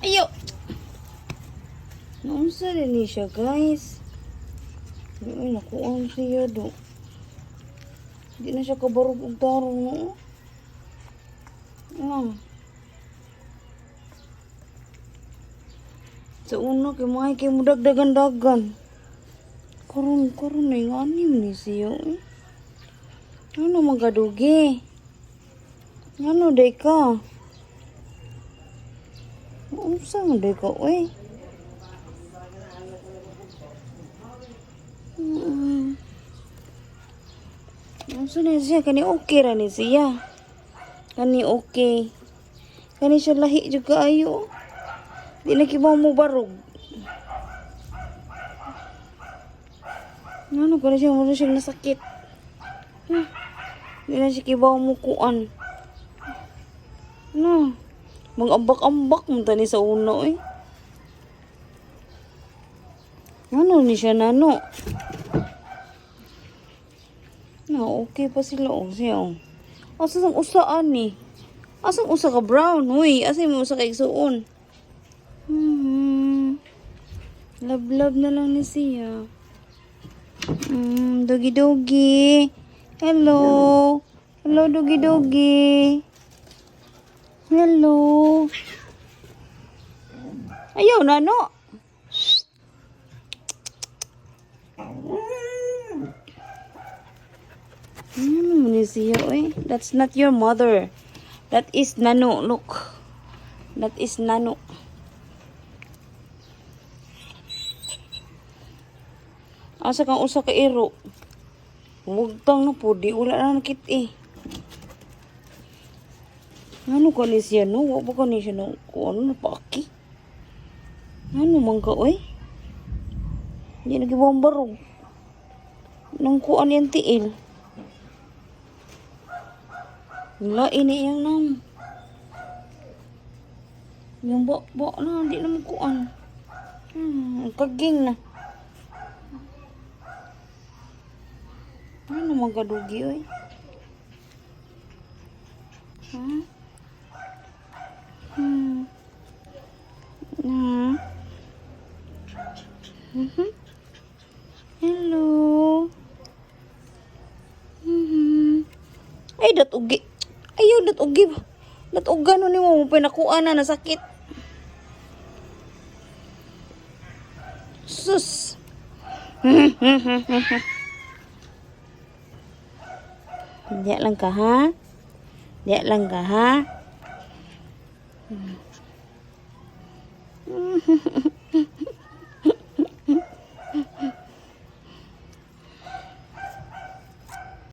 Ayo! Rin ni siya, guys. Ay, nakuha siya do. Hindi na siya kabarog og tarong no. Ah. Sa una kay mga kay mo dagdagan-dagan. Karon karon na yung anim ni siya. Ano magadugi? Ano day? Unsa man day ka, oy? Mm. Unsa na siya? Kani okay ra ni siya. Kani okay. Kani siya lahi jud kaayo. Di na kibaw mo barog. Ano ka na siya? Muna siya nasakit. Hmm. Di na siya kibaw mo kuan. No. Mag-ambak-ambak mo tani sa uno eh. Ano ni siya nano? No, okay pa sila oh siya oh. Asa sang usaan ni? Asang usa ka brown? Uy, asa mo usa ka igsuon? Hmm. Love na lang ni siya. Hmm, dogi dogi. Hello. Hello dogi dogi. Hello. Ayaw na no. Ni siya, oy? That's not your mother. That is Nano. Look. That is Nano. Asa kang usa ka iro? Mugtang na po, di wala na nakit eh. Ano ka ni siya, no? Wa ba ka ni siya, no? Kung ano na paki? Ano man ka, oy? Hindi nagibang barog. Nang kuan yung tiil. Wala, ini yang nam. Yung bo-bo na, hindi naman kuan. Hmm, kaging na. Ano naman kadugi, oy? Ha? Hmm. Hmm. Mhm. Hello. Mhm. Ay, dat ugi. Ayaw, dat ugi. Dat uga no ni mo pinakuan na nasakit. Sus. Diyak lang ka, ha? Diyak lang ka, ha? Mm-hmm.